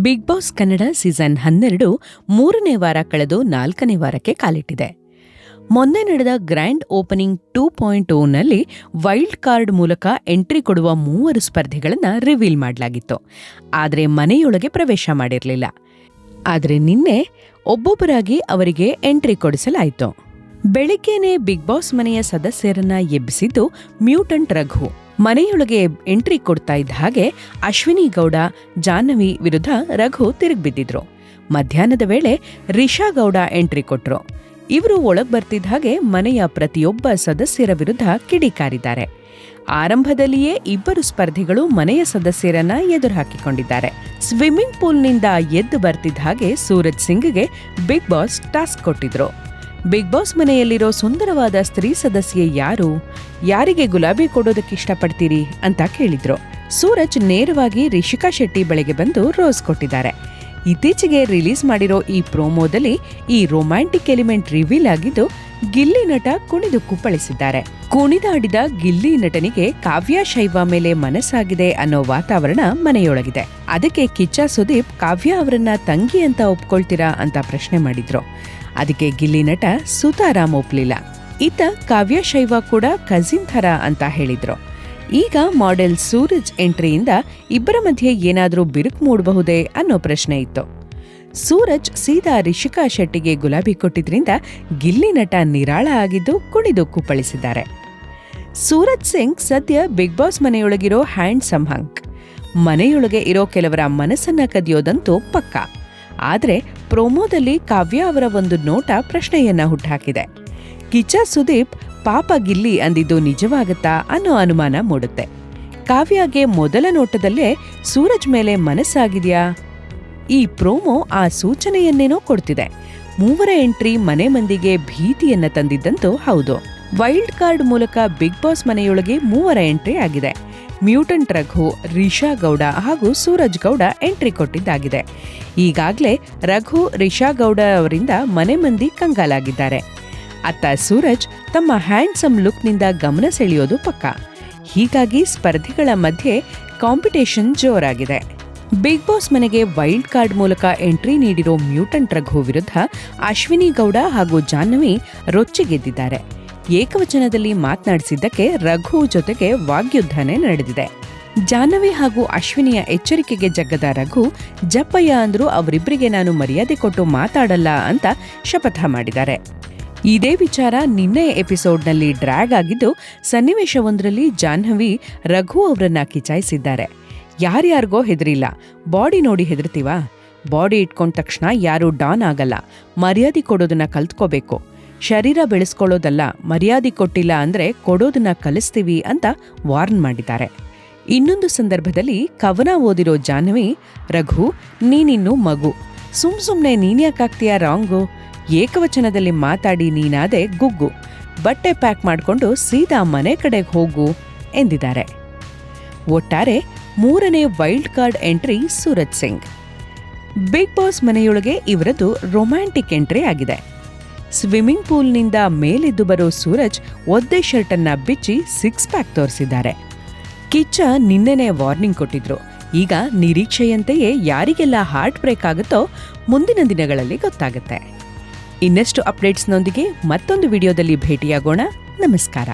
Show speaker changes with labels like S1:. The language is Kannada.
S1: ಬಿಗ್ ಬಾಸ್ ಕನ್ನಡ ಸೀಸನ್ ಹನ್ನೆರಡು ಮೂರನೇ ವಾರ ಕಳೆದು ನಾಲ್ಕನೇ ವಾರಕ್ಕೆ ಕಾಲಿಟ್ಟಿದೆ. ಮೊನ್ನೆ ನಡೆದ ಗ್ರ್ಯಾಂಡ್ ಓಪನಿಂಗ್ ಟೂ ಪಾಯಿಂಟ್ ಓನಲ್ಲಿ ವೈಲ್ಡ್ ಕಾರ್ಡ್ ಮೂಲಕ ಎಂಟ್ರಿ ಕೊಡುವ ಮೂವರು ಸ್ಪರ್ಧಿಗಳನ್ನು ರಿವೀಲ್ ಮಾಡಲಾಗಿತ್ತು. ಆದರೆ ಮನೆಯೊಳಗೆ ಪ್ರವೇಶ ಮಾಡಿರಲಿಲ್ಲ. ಆದರೆ ನಿನ್ನೆ ಒಬ್ಬೊಬ್ಬರಾಗಿ ಅವರಿಗೆ ಎಂಟ್ರಿ ಕೊಡಿಸಲಾಯಿತು. ಬೆಳಿಗ್ಗೆನೇ ಬಿಗ್ ಬಾಸ್ ಮನೆಯ ಸದಸ್ಯರನ್ನ ಎಬ್ಬಿಸಿದ್ದು ಮ್ಯೂಟಂಟ್ ರಘು. ಮನೆಯೊಳಗೆ ಎಂಟ್ರಿ ಕೊಡ್ತಾ ಇದ್ದ ಹಾಗೆ ಅಶ್ವಿನಿ ಗೌಡ, ಜಾಹ್ನವಿ ವಿರುದ್ಧ ರಘು ತಿರುಗ್ಬಿದ್ದಿದ್ರು. ಮಧ್ಯಾಹ್ನದ ವೇಳೆ ರಿಷಾ ಗೌಡ ಎಂಟ್ರಿ ಕೊಟ್ರು. ಇವರು ಒಳಗ್ ಬರ್ತಿದ್ದ ಹಾಗೆ ಮನೆಯ ಪ್ರತಿಯೊಬ್ಬ ಸದಸ್ಯರ ವಿರುದ್ಧ ಕಿಡಿಕಾರಿದ್ದಾರೆ ಆರಂಭದಲ್ಲಿಯೇ ಇಬ್ಬರು ಸ್ಪರ್ಧಿಗಳು ಮನೆಯ ಸದಸ್ಯರನ್ನ ಎದುರು ಹಾಕಿಕೊಂಡಿದ್ದಾರೆ ಸ್ವಿಮ್ಮಿಂಗ್ ಪೂಲ್ನಿಂದ ಎದ್ದು ಬರ್ತಿದ್ದ ಹಾಗೆ ಸೂರಜ್ ಸಿಂಗ್ಗೆ ಬಿಗ್ ಬಾಸ್ ಟಾಸ್ಕ್ ಕೊಟ್ಟಿದ್ರು. ಬಿಗ್ ಬಾಸ್ ಮನೆಯಲ್ಲಿರೋ ಸುಂದರವಾದ ಸ್ತ್ರೀ ಸದಸ್ಯೆ ಯಾರು? ಯಾರಿಗೆ ಗುಲಾಬಿ ಕೊಡೋದಕ್ಕೆ ಇಷ್ಟಪಡ್ತೀರಿ ಅಂತ ಕೇಳಿದ್ರು. ಸೂರಜ್ ನೇರವಾಗಿ ರಿಷಿಕಾ ಶೆಟ್ಟಿ ಬಳಿಗೆ ಬಂದು ರೋಸ್ ಕೊಟ್ಟಿದ್ದಾರೆ. ಇತ್ತೀಚೆಗೆ ರಿಲೀಸ್ ಮಾಡಿರೋ ಈ ಪ್ರೋಮೋದಲ್ಲಿ ಈ ರೊಮ್ಯಾಂಟಿಕ್ ಎಲಿಮೆಂಟ್ ರಿವೀಲ್ ಆಗಿದ್ದು ಗಿಲ್ಲಿ ನಟ ಕುಣಿದು ಕುಪ್ಪಳಿಸಿದ್ದಾರೆ ಕುಣಿದಾಡಿದ ಗಿಲ್ಲಿ ನಟನಿಗೆ ಕಾವ್ಯ ಶೈವ ಮೇಲೆ ಮನಸ್ಸಾಗಿದೆ ಅನ್ನೋ ವಾತಾವರಣ ಮನೆಯೊಳಗಿದೆ. ಅದಕ್ಕೆ ಕಿಚ್ಚ ಸುದೀಪ್, ಕಾವ್ಯ ಅವರನ್ನ ತಂಗಿ ಅಂತ ಒಪ್ಕೊಳ್ತೀರಾ ಅಂತ ಪ್ರಶ್ನೆ ಮಾಡಿದ್ರು. ಅದಕ್ಕೆ ಗಿಲ್ಲಿ ನಟ ಸುತಾರಾಮ್ ಒಪ್ಲಿಲ್ಲ. ಇತ್ತ ಕಾವ್ಯ ಶೈವ ಕೂಡ ಕಸಿನ್ ಥರ ಅಂತ ಹೇಳಿದ್ರು. ಈಗ ಮಾಡೆಲ್ ಸೂರಜ್ ಎಂಟ್ರಿಯಿಂದ ಇಬ್ಬರ ಮಧ್ಯೆ ಏನಾದರೂ ಬಿರುಕು ಮೂಡಬಹುದೇ ಅನ್ನೋ ಪ್ರಶ್ನೆ ಇತ್ತು. ಸೂರಜ್ ಸೀದಾ ರಿಷಿಕಾ ಶೆಟ್ಟಿಗೆ ಗುಲಾಬಿ ಕೊಟ್ಟಿದ್ರಿಂದ ಗಿಲ್ಲಿ ನಟ ನಿರಾಳ ಆಗಿದ್ದು ಕುಣಿದು ಕುಪ್ಪಳಿಸಿದ್ದಾರೆ. ಸೂರಜ್ ಸಿಂಗ್ ಸದ್ಯ ಬಿಗ್ ಬಾಸ್ ಮನೆಯೊಳಗಿರೋ ಹ್ಯಾಂಡ್ ಹಂಕ್. ಮನೆಯೊಳಗೆ ಇರೋ ಕೆಲವರ ಮನಸ್ಸನ್ನ ಕದಿಯೋದಂತೂ ಪಕ್ಕಾ. ಆದರೆ ಪ್ರೋಮೋದಲ್ಲಿ ಕಾವ್ಯ ಅವರ ಒಂದು ನೋಟ ಪ್ರಶ್ನೆಯನ್ನ ಹುಟ್ಟಾಕಿದೆ ಕಿಚ್ಚ ಸುದೀಪ್, ಪಾಪ ಗಿಲ್ಲಿ ಅಂದಿದ್ದು ನಿಜವಾಗತ್ತಾ ಅನ್ನೋ ಅನುಮಾನ ಮೂಡುತ್ತೆ. ಕಾವ್ಯಗೆ ಮೊದಲ ನೋಟದಲ್ಲೇ ಸೂರಜ್ ಮೇಲೆ ಮನಸ್ಸಾಗಿದೆಯಾ? ಈ ಪ್ರೋಮೋ ಆ ಸೂಚನೆಯನ್ನೇನೋ ಕೊಡ್ತಿದೆ. ಮೂವರ ಎಂಟ್ರಿ ಮನೆ ಮಂದಿಗೆ ಭೀತಿಯನ್ನ ತಂದಿದ್ದಂತೂ ಹೌದು. ವೈಲ್ಡ್ ಕಾರ್ಡ್ ಮೂಲಕ ಬಿಗ್ ಬಾಸ್ ಮನೆಯೊಳಗೆ ಮೂವರ ಎಂಟ್ರಿ ಆಗಿದೆ. ಮ್ಯೂಟಂಟ್ ರಘು, ರಿಷಾ ಗೌಡ ಹಾಗೂ ಸೂರಜ್ ಗೌಡ ಎಂಟ್ರಿ ಕೊಟ್ಟಿದ್ದಾಗಿದೆ. ಈಗಾಗಲೇ ರಘು, ರಿಷಾ ಗೌಡ ಅವರಿಂದ ಮನೆ ಮಂದಿ ಕಂಗಾಲಾಗಿದ್ದಾರೆ. ಅತ್ತ ಸೂರಜ್ ತಮ್ಮ ಹ್ಯಾಂಡ್ಸಮ್ ಲುಕ್ನಿಂದ ಗಮನ ಸೆಳೆಯೋದು ಪಕ್ಕ. ಹೀಗಾಗಿ ಸ್ಪರ್ಧಿಗಳ ಮಧ್ಯೆ ಕಾಂಪಿಟೇಷನ್ ಜೋರಾಗಿದೆ. ಬಿಗ್ ಬಾಸ್ ಮನೆಗೆ ವೈಲ್ಡ್ ಕಾರ್ಡ್ ಮೂಲಕ ಎಂಟ್ರಿ ನೀಡಿರೋ ಮ್ಯೂಟಂಟ್ ರಘು ವಿರುದ್ಧ ಅಶ್ವಿನಿ ಗೌಡ ಹಾಗೂ ಜಾಹ್ನವಿ ರೊಚ್ಚಿಗೆದ್ದಿದ್ದಾರೆ ಏಕವಚನದಲ್ಲಿ ಮಾತನಾಡಿಸಿದ್ದಕ್ಕೆ ರಘು ಜೊತೆಗೆ ವಾಗ್ಯುದ್ಧನೇ ನಡೆದಿದೆ. ಜಾಹ್ನವಿ ಹಾಗೂ ಅಶ್ವಿನಿಯ ಎಚ್ಚರಿಕೆಗೆ ಜಗ್ಗದ ರಘು, ಜಪ್ಪಯ್ಯ ಅಂದ್ರೂ ಅವರಿಬ್ಬರಿಗೆ ನಾನು ಮರ್ಯಾದೆ ಕೊಟ್ಟು ಮಾತಾಡಲ್ಲ ಅಂತ ಶಪಥ ಮಾಡಿದ್ದಾರೆ. ಇದೇ ವಿಚಾರ ನಿನ್ನೆಯ ಎಪಿಸೋಡ್ನಲ್ಲಿ ಡ್ರ್ಯಾಗ್ ಆಗಿದ್ದು, ಸನ್ನಿವೇಶವೊಂದರಲ್ಲಿ ಜಾಹ್ನವಿ ರಘು ಅವರನ್ನ ಕಿಚಾಯಿಸಿದ್ದಾರೆ. ಯಾರ್ಯಾರಿಗೋ ಹೆದರಿಲ್ಲ. ಬಾಡಿ ನೋಡಿ ಹೆದರ್ತೀವ? ಬಾಡಿ ಇಟ್ಕೊಂಡ ತಕ್ಷಣ ಯಾರೂ ಡಾನ್ ಆಗಲ್ಲ. ಮರ್ಯಾದೆ ಕೊಡೋದನ್ನ ಕಲ್ತ್ಕೋಬೇಕು. ಶರೀರ ಬೆಳೆಸ್ಕೊಳ್ಳೋದಲ್ಲ, ಮರ್ಯಾದೆ ಕೊಟ್ಟಿಲ್ಲ ಅಂದ್ರೆ ಕೊಡೋದನ್ನ ಕಲಿಸ್ತೀವಿ ಅಂತ ವಾರ್ನ್ ಮಾಡಿದ್ದಾರೆ. ಇನ್ನೊಂದು ಸಂದರ್ಭದಲ್ಲಿ ಕವನ ಓದಿರೋ ಜಾಹ್ನವಿ, ರಘು, ನೀನಿನ್ನು ಮಗು. ಸುಮ್ ಸುಮ್ನೆ ನೀನ್ಯಾಕಾಗ್ತೀಯ ರಾಂಗು? ಏಕವಚನದಲ್ಲಿ ಮಾತಾಡಿ ನೀನಾದೆ ಗುಗ್ಗು. ಬಟ್ಟೆ ಪ್ಯಾಕ್ ಮಾಡಿಕೊಂಡು ಸೀದಾ ಮನೆ ಕಡೆಗೆ ಹೋಗು, ಎಂದಿದ್ದಾರೆ. ಒಟ್ಟಾರೆ ಮೂರನೇ wild card entry Suraj Singh. Big Boss ಮನೆಯೊಳಗೆ ಇವರದು ರೊಮ್ಯಾಂಟಿಕ್ ಎಂಟ್ರಿ ಆಗಿದೆ. ಸ್ವಿಮ್ಮಿಂಗ್ ಪೂಲ್ನಿಂದ ಮೇಲೆದ್ದು ಬರೋ ಸೂರಜ್ ಒದ್ದೆ ಶರ್ಟನ್ನ ಬಿಚ್ಚಿ ಸಿಕ್ಸ್ ಪ್ಯಾಕ್ ತೋರಿಸಿದ್ದಾರೆ. ಕಿಚ್ಚ ನಿನ್ನೆನೆ ವಾರ್ನಿಂಗ್ ಕೊಟ್ಟಿದ್ರು. ಈಗ ನಿರೀಕ್ಷೆಯಂತೆಯೇ ಯಾರಿಗೆಲ್ಲ ಹಾರ್ಟ್ ಬ್ರೇಕ್ ಆಗುತ್ತೋ ಮುಂದಿನ ದಿನಗಳಲ್ಲಿ ಗೊತ್ತಾಗುತ್ತೆ. ಇನ್ನಷ್ಟು ಅಪ್ಡೇಟ್ಸ್ನೊಂದಿಗೆ ಮತ್ತೊಂದು ವಿಡಿಯೋದಲ್ಲಿ ಭೇಟಿಯಾಗೋಣ. ನಮಸ್ಕಾರ.